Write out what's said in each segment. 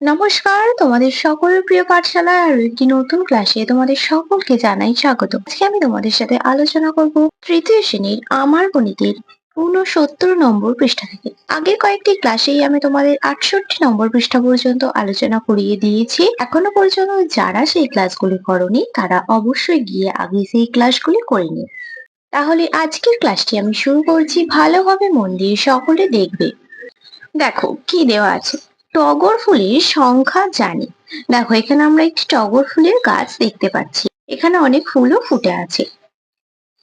নমস্কার, তোমাদের সকলের প্রিয় পাঠশালায় আরও একটি নতুন ক্লাসে তোমাদের সকলকে জানাই স্বাগত। আজকে আমি তোমাদের সাথে আলোচনা করব তৃতীয় শ্রেণির আমার গণিতের ঊনসত্তর নম্বর পৃষ্ঠা থেকে। আগের কয়েকটি ক্লাসেই আমি তোমাদের আটষট্টি নম্বর পৃষ্ঠা পর্যন্ত আলোচনা করিয়ে দিয়েছি। এখনও পর্যন্ত যারা সেই ক্লাসগুলি করনি, তারা অবশ্যই গিয়ে আগে সেই ক্লাসগুলি করে নিও। তাহলে আজকের ক্লাসটি আমি শুরু করছি, ভালোভাবে মন দিয়ে সকলে দেখবে। দেখো, কি দেওয়া আছে? টগর ফুলের সংখ্যা জানি। দেখো, এখানে আমরা একটি টগর ফুলের গাছ দেখতে পাচ্ছি। এখানে অনেক ফুলও ফুটে আছে।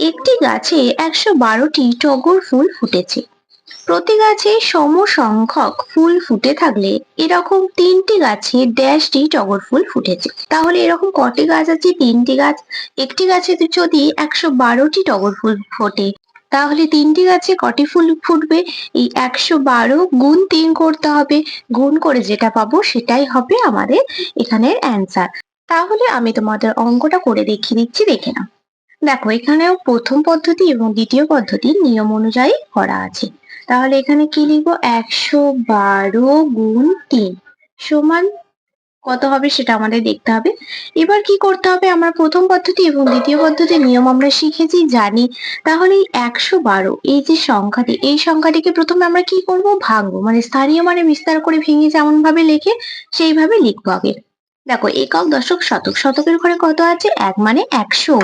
একটি গাছে একশো বারোটি টগর ফুল ফুটেছে। প্রতি গাছে সম সংখ্যক ফুল ফুটে থাকলে এরকম তিনটি গাছে ড্যাশটি টগর ফুল ফুটেছে। তাহলে এরকম কটি গাছ আছে? তিনটি গাছ। একটি গাছে যদি একশো বারোটি টগর ফুল ফোটে তাহলে তিনটি গাছে কটি ফুল ফুটবে? এই একশো বারো গুণ তিন করতে হবে। গুণ করে যেটা পাবো সেটাই হবে আমাদের এখানের অ্যান্সার তাহলে আমি তোমাদের অঙ্কটা করে দেখিয়ে দিচ্ছি, দেখে নাও। দেখো, এখানেও প্রথম পদ্ধতি এবং দ্বিতীয় পদ্ধতির নিয়ম অনুযায়ী করা আছে। তাহলে এখানে কি লিখব? একশো বারো গুণ তিন সমান কত হবে সেটা আমাদের দেখতে হবে। এবার কি করতে হবে? আমরা প্রথম পদ্ধতি এবং দ্বিতীয় পদ্ধতির নিয়ম আমরা শিখেছি, জানি। তাহলে একশো বারো, এই যে সংখ্যাটি, এই সংখ্যাটিকে প্রথমে আমরা কি করব? ভাঙবো। মানে স্থানীয় মানে বিস্তার করে ভেঙে যেমন ভাবে লেখে, সেইভাবে লিখব আগে। দেখো, একক, দশক, শতক। শতকের ঘরে কত আছে? এক মানে একশো।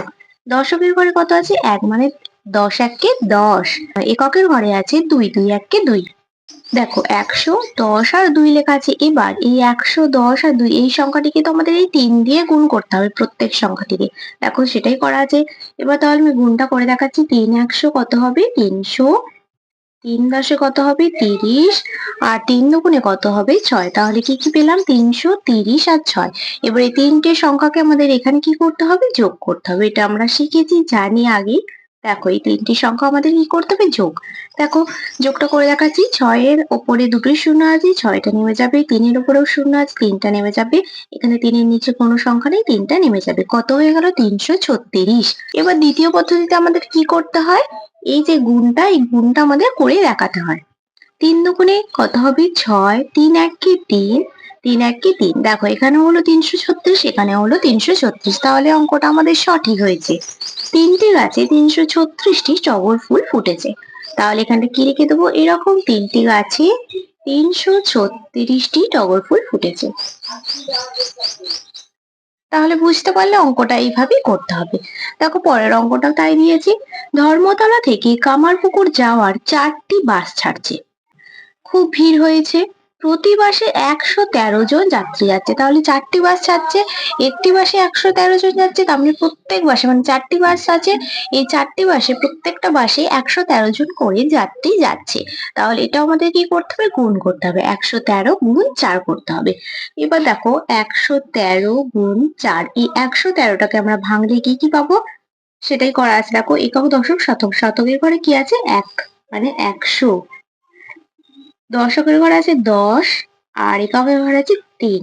দশকের ঘরে কত আছে? এক মানে দশ এককে দশ। এককের ঘরে আছে দুই দুই এককে দুই। দেখো, একশো দশ আর দুই লেখা আছে এবার। এই একশো দশ আর দুই, এই সংখ্যাটিকে তো আমাদের এই তিন দিয়ে গুণ করতে হবে প্রত্যেক সংখ্যাটিকে। দেখো, সেটাই করা আছে। এবার তাহলে আমি গুণটা করে দেখাচ্ছি। তিন একশো কত হবে? তিনশো। তিন দশে কত হবে? তিরিশ। আর তিন দুগুণে কত হবে? ছয়। তাহলে কি কি পেলাম? তিনশো তিরিশ আর ছয়। এবার এই তিনটে সংখ্যাকে আমাদের এখানে কি করতে হবে? যোগ করতে হবে। এটা আমরা শিখেছি, জানি আগে। দেখো, এই তিনটি সংখ্যা আমাদের কি করতে হবে? যোগ। দেখো, যোগটা করে দেখাচ্ছি। ছয়ের ওপরে দুটোই শূন্য আছে, ছয়টা নেমে যাবে, তিনের ওপরেও শূন্য আছে, তিনটা নেমে যাবে। এখানে তিনের নিচে কোনো সংখ্যা নেই, তিনটা নেমে যাবে। কত হয়ে গেল? তিনশো ছত্রিশ। এবার দ্বিতীয় পদ্ধতিতে আমাদের কি করতে হয়? এই যে গুণটা, এই গুণটা আমাদের করে দেখাতে হয়। তিন দুগুণে কত হবে? ছয়। তিন এক কি তিন। তিন এক কি তিন? দেখো, এখানে হলো তিনশো ছত্রিশ, এখানে হলো তিনশো ছত্রিশ। তাহলে অঙ্কটা আমাদের সঠিক হয়েছে। তিনটি গাছে তিনশো ছত্রিশটি টগর ফুল ফুটেছে। তাহলে এখানটা কি রেখে দেবো? এরকম তিনটি গাছে তিনশো ছত্রিশটি টগর ফুল ফুটেছে। তাহলে বুঝতে পারলে অঙ্কটা এইভাবেই করতে হবে। দেখো, পরের অঙ্কটা তাই দিয়েছি। ধর্মতলা থেকে কামারপুকুর যাওয়ার চারটি বাস ছাড়ছে। খুব ভিড় হয়েছে। প্রতি বাসে একশো তেরো জন যাত্রী যাচ্ছে। তাহলে চারটি বাস ছাড়ছে একটি বাসে একশো তেরো জন যাচ্ছে, তার মানে প্রত্যেক বাসে মানে চারটি বাস আছে, এই চারটি বাসে, প্রত্যেকটা বাসে একশো তেরো জন করে যাত্রী যাচ্ছে। তাহলে এটা আমাদের কি করতে হবে? গুণ করতে হবে। একশো তেরো গুণ চার করতে হবে। এবার দেখো, একশো তেরো গুণ চার, এই একশো তেরোটাকে আমরা ভাঙলে কি কি পাবো? সেটাই করা আছে। দেখো, একক দশক শতক, শতকের ঘরে কি আছে? এক মানে একশো। দশকের ঘরে আছে দশ আর এককের ঘরে আছে তিন।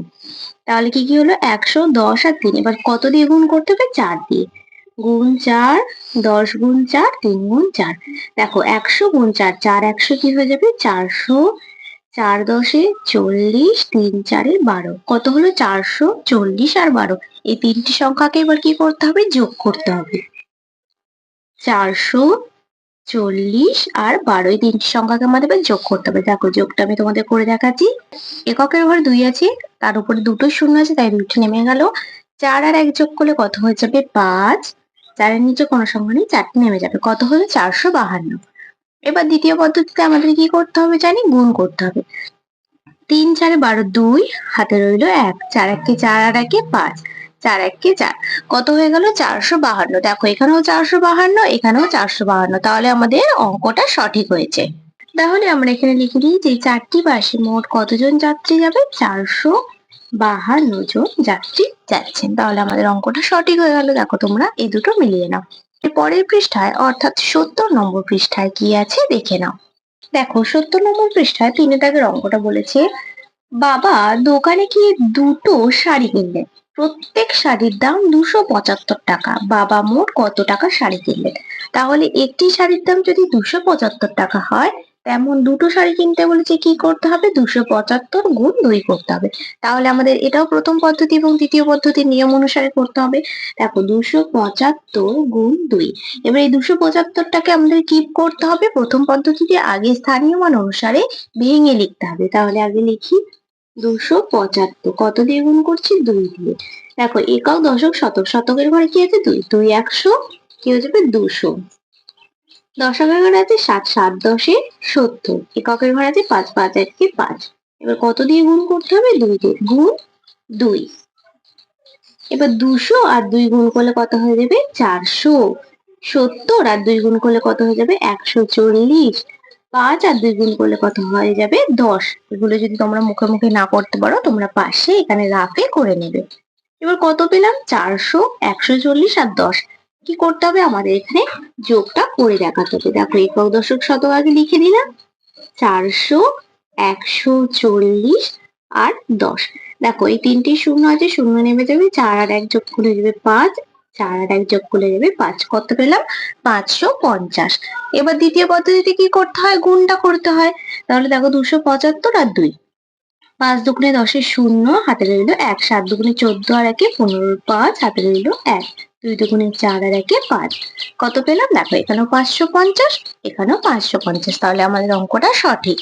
তাহলে কি কি হলো? একশো, দশ আর তিন। এবার কত দিয়ে গুণ করতে হবে? চার দিয়ে। গুণ চার, দশ গুণ চার, তিন গুণ চার। দেখো, একশো গুণ চার চার একশো কি হয়ে যাবে? চারশো। চার দশে চল্লিশ, তিন চারে বারো। কত হলো? চারশো চল্লিশ আর বারো। এই তিনটি সংখ্যাকে এবার কি করতে হবে? যোগ করতে হবে। চারশো চল্লিশ আর বারোই তিনটি সংখ্যাকে আমাদের যোগ করতে হবে। দেখো, যোগটা আমি তোমাদের করে দেখাচ্ছি। এককের ঘরে দুই আছে, তার উপরে দুটো শূন্য আছে, তাই দুটো নেমে গেল। চার আর এক যোগ করলে কত হয়ে যাবে? পাঁচ। চারের নিচে কোনো সংখ্যা নেই, চারটি নেমে যাবে। কত হলো? চারশো বাহান্ন। এবার দ্বিতীয় পদ্ধতিতে আমাদের কি করতে হবে জানি? গুণ করতে হবে। তিন চারে বারো দুই, হাতে রইল এক। চার একে চার আর একে পাঁচ। চার একে চার। কত হয়ে গেল? চারশো বাহান্ন। দেখো, এখানেও চারশো বাহান্ন, এখানেও চারশো বাহান্ন। তাহলে আমাদের অঙ্কটা সঠিক হয়েছে। তাহলে আমরা এখানে লিখে দিই যে চারটি বাসে মোট কতজন যাত্রী যাবে? চারশো বাহান্ন জন যাত্রী যাচ্ছেন। তাহলে আমাদের অঙ্কটা সঠিক হয়ে গেল। দেখো, তোমরা এই দুটো মিলিয়ে নাও। পরের পৃষ্ঠায়, অর্থাৎ সত্তর নম্বর পৃষ্ঠায় কি আছে? দেখে নাও। দেখো, সত্তর নম্বর পৃষ্ঠায় তিনে দাগের অঙ্কটা বলেছে, বাবা, দোকানে গিয়ে দুটো শাড়ি কিনলেন প্রত্যেক শাড়ির দাম দুশো পঁচাত্তর টাকা। বাবা মোট কত টাকা শাড়ি কিনলেন? তাহলে একটি শাড়ির দাম যদি দুশো পঁচাত্তর টাকা হয়, তেমন দুটো শাড়ি কিনতে বলেছে কি করতে হবে? দুশো পঁচাত্তর গুণ দুই করতে হবে। তাহলে আমাদের এটাও প্রথম পদ্ধতি এবং দ্বিতীয় পদ্ধতির নিয়ম অনুসারে করতে হবে। দেখো, দুশো পঁচাত্তর গুণ দুই। এবার এই দুশো পঁচাত্তরটাকে আমাদের কি করতে হবে। প্রথম পদ্ধতিতে আগে স্থানীয় মান অনুসারে ভেঙে লিখতে হবে। তাহলে আগে লিখি দুশো পঁচাত্তর। কত দিয়ে গুণ করছি? দুই দিয়ে। দেখো একক দশক, শতক। শতকের ঘরে কি আছে? দুই। দুই একশো, কি হয়ে যাবে? দুশো। দশকের ঘরে আছে সাত সাত দশে সত্তর। এককের ঘরে আছে পাঁচ পাঁচ এককে পাঁচ। এবার কত দিয়ে গুণ করতে হবে? দুই দিয়ে। গুণ দুই। এবার দুশো আর দুই গুণ করলে কত হয়ে যাবে? চারশো। সত্তর আর দুই গুণ করলে কত হয়ে যাবে? একশো চল্লিশ। পাঁচ আর দুই গুণ করলে কত হয়ে যাবে? দশ। এগুলো যদি তোমরা মুখে মুখে না করতে পারো, তোমরা পাশে এখানে রাফে করে নেবে। এবার কত পেলাম? চারশো, একশো চল্লিশ আর দশ। কি করতে হবে? আমাদের এখানে যোগটা করে দেখাতে হবে। দেখো একক দশক শতক আগে লিখে দিলাম। চারশো, একশো চল্লিশ আর দশ। দেখো, এই তিনটি শূন্য আছে, শূন্য নেমে যাবে, চার আর এক যোগ করে দেবে পাঁচ। চার আর এক যোগ করে যাবে পাঁচ। কত পেলাম? পাঁচশো পঞ্চাশ। এবার দ্বিতীয় পদ্ধতিতে কি করতে হয়? গুণটা করতে হয়। তাহলে দেখো দুশো পঁচাত্তর আর দুই। পাঁচ দুগুণে দশের শূন্য, হাতে রইল এক। সাত দুগুণে চোদ্দ আর একে পনেরো পাঁচ, হাতে রইল এক। দুই দুগুণে চার আর একে পাঁচ। কত পেলাম? দেখো, এখানেও পাঁচশো পঞ্চাশ, এখানেও পাঁচশো পঞ্চাশ। তাহলে আমাদের অঙ্কটা সঠিক।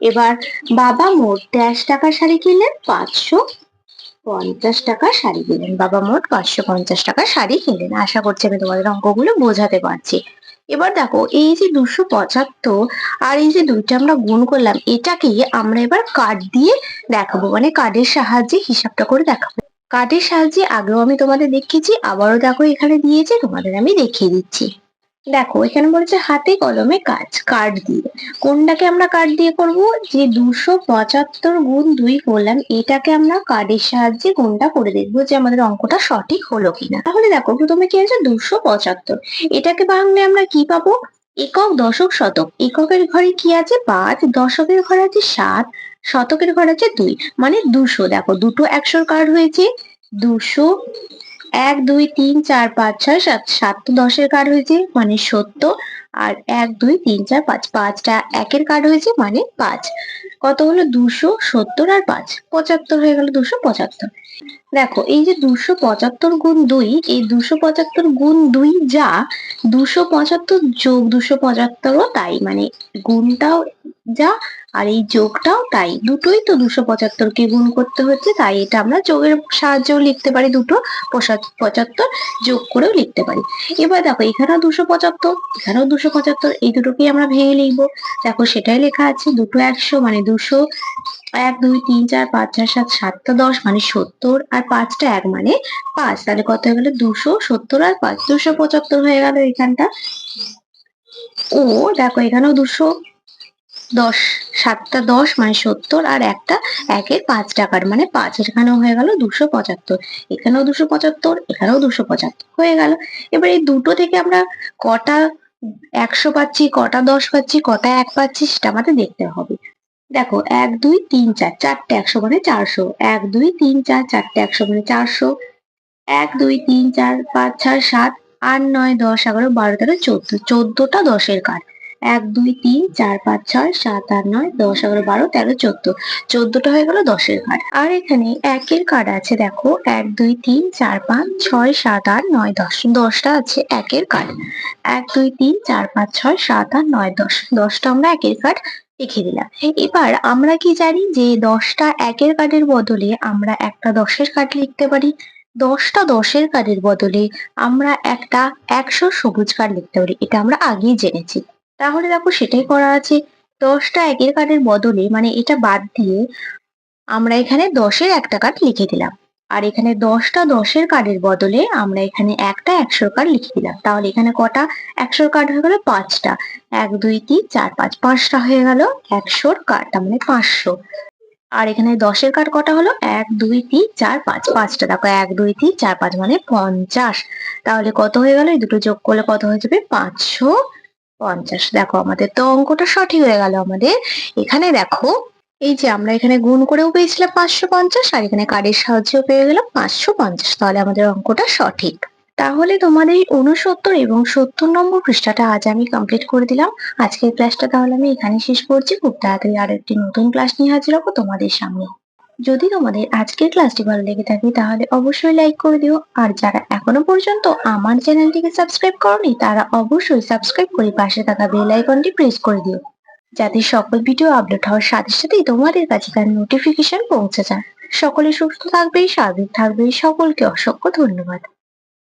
এবার বাবা মোট ড্যাশ টাকা শাড়ি কিনলেন, পাঁচশো পঞ্চাশ টাকা শাড়ি কিনলেন বাবা মোট পাঁচশো পঞ্চাশ টাকা শাড়ি কিনলেন আশা করছি আমি তোমাদের অঙ্কগুলো বোঝাতে পারছি। এবার দেখো, এই যে দুশো পঁচাত্তর আর এই যে দুইটা আমরা গুণ করলাম এটাকে আমরা এবার কার্ড দিয়ে দেখাবো। মানে কার্ডের সাহায্যে হিসাবটা করে দেখাবো। কার্ডের সাহায্যে আগেও আমি তোমাদের দেখিয়েছি, আবারও দেখো এখানে দিয়েছে, তোমাদের আমি দেখিয়ে দিচ্ছি। দেখো, এখানে বলেছে হাতে কলমে কাজ কার্ড দিয়ে। কোনটাকে আমরা কার্ড দিয়ে করব? যে দুশো পঁচাত্তর গুণ দুই করলাম, এটাকে আমরা কার্ডের সাহায্যে গুণটা করে দেখব যে আমাদের অঙ্কটা সঠিক হলো কিনা। তাহলে দেখো, প্রথমে কি আছে? দুশো পঁচাত্তর। এটাকে ভাঙলে আমরা কি পাবো? একক দশক শতক। এককের ঘরে কি আছে? পাঁচ। দশকের ঘরে আছে সাত। শতকের ঘরে আছে দুই। মানে দুশো। দেখো, দুটো একশোর কার্ড হয়েছে। দুশো এক, দুই, তিন, চার, পাঁচ, ছয়, সাত। সাত তো দশের কার্ড হয়েছে মানে সত্তর আর এক, দুই, তিন, চার, পাঁচ। পাঁচটা একের কার্ড হয়েছে মানে পাঁচ। কত হলো? দুশো সত্তর আর পাঁচ। পঁচাত্তর হয়ে গেল দুশো পঁচাত্তর। দেখো, এই যে দুশো পঁচাত্তর গুণ দুই, এই দুশো পঁচাত্তর গুণ দুই যা, দুশো পঁচাত্তর যোগ দুশো পঁচাত্তরও তাই মানে গুণটাও যা, আর এই যোগটাও তাই। দুটোই তো দুশো পঁচাত্তরকে গুণ করতে হচ্ছে, তাই এটা আমরা যোগের সাহায্যেও লিখতে পারি, দুটো পঁচাত্তর যোগ করেও লিখতে পারি। এবার দেখো, এখানেও দুশো পঁচাত্তর, এখানেও দুশো পঁচাত্তর, এই দুটোকেই আমরা ভেঙে লিখব। দেখো, সেটাই লেখা আছে, দুটো একশো মানে দুশো, এক, দুই, তিন, চার, পাঁচ, ছয়, সাত সাতটা দশ মানে সত্তর, আর পাঁচটা এক মানে পাঁচ, তাহলে কত হয়ে গেল? দুশো সত্তর আর পাঁচ, দুশো পঁচাত্তর হয়ে গেল এখানটা। ও, দেখো, এখানেও দুশো দশ, সাতটা দশ মানে সত্তর আর একটা একের পাঁচ টাকার মানে পাঁচ, এখানেও হয়ে গেল দুশো পঁচাত্তর। এখানেও দুশো পঁচাত্তর, এখানেও দুশো পঁচাত্তর, হয়ে গেল। এবার এই দুটো থেকে আমরা কটা একশো পাচ্ছি, কটা দশ পাচ্ছি, কটা এক পাচ্ছি সেটা আমাদের দেখতে হবে। দেখো, এক, দুই, তিন, চার, চারটে একশো মানে চারশো। এক, দুই, তিন, চার, চারটে একশো মানে চারশো। এক, দুই, তিন, চার, পাঁচ, ছয়, সাত, আট, নয়, দশ, এগারো, বারো, তেরো, চোদ্দ। চোদ্দটা দশের কার্ড এক, দুই, তিন, চার, পাঁচ, ছয়, সাত, আট, নয়, দশ, এগারো, বারো, তেরো, চোদ্দ। চোদ্দটা হয়ে গেল দশের কার্ড আর এখানে একের কার্ড আছে, দেখো, এক, দুই, তিন, চার, পাঁচ, ছয়, সাত, আট, নয়, দশ। দশটা আছে একের কার্ড এক, দুই, তিন, চার, পাঁচ, ছয়, সাত, আট, নয়, দশ। দশটা আমরা একের কার্ড লিখে দিলাম। এবার আমরা কি জানি যে দশটা একের কার্ডের বদলে আমরা একটা দশের কার্ড লিখতে পারি? দশটা দশের কার্ডের বদলে আমরা একটা একশো সবুজ কার্ড লিখতে পারি। এটা আমরা আগেই জেনেছি। তাহলে দেখো সেটাই করা আছে। দশটা একের কার্ডের বদলে মানে এটা বাদ দিয়ে আমরা এখানে দশের একটা কার্ড লিখে দিলাম। আর এখানে দশটা দশের কার্ডের বদলে আমরা এখানে একটা একশোর কার্ড লিখে দিলাম। তাহলে এখানে কটা? একশোর কার্ড হয়ে গেল পাঁচটা। এক, দুই, তিন, চার, পাঁচ, পাঁচটা হয়ে গেল একশোর কার্ড, তার মানে পাঁচশো। আর এখানে দশের কার্ড কটা হলো? এক, দুই, তিন, চার, পাঁচ। পাঁচটা, দেখো এক, দুই, তিন, চার, পাঁচ মানে পঞ্চাশ। তাহলে কত হয়ে গেল? এই দুটো যোগ করলে কত হয়ে যাবে? পাঁচশো। পঞ্চাশ। দেখো, আমাদের তো অঙ্কটা সঠিক হয়ে গেল আমাদের। এখানে দেখো, এই যে আমরা এখানে গুণ করেও পেয়েছিলাম পাঁচশো পঞ্চাশ আর এখানে কার্ডের সাহায্যেও পেয়ে গেলাম পাঁচশো পঞ্চাশ। তাহলে আমাদের অঙ্কটা সঠিক। তাহলে তোমাদের উনসত্তর এবং সত্তর নম্বর পৃষ্ঠাটা আজ আমি কমপ্লিট করে দিলাম। আজকের ক্লাসটা তাহলে আমি এখানে শেষ করছি। খুব তাড়াতাড়ি আরও একটি নতুন ক্লাস নিয়ে হাজির হব তোমাদের সামনে। যদি তোমাদের আজকের ক্লাসটি ভালো লেগে থাকে, তাহলে অবশ্যই লাইক করে দিও। আর যারা এখনও পর্যন্ত আমার চ্যানেলটিকে সাবস্ক্রাইব করনি, তারা অবশ্যই সাবস্ক্রাইব করে পাশে থাকা বেল আইকনটি প্রেস করে দিও। যাতে সকল ভিডিও আপলোড হওয়ার সাথে সাথেই তোমাদের কাছে তার নোটিফিকেশন পৌঁছে যায়। সকলে সুস্থ থাকবে স্বাভাবিক থাকবে সকলকে অসংখ্য ধন্যবাদ।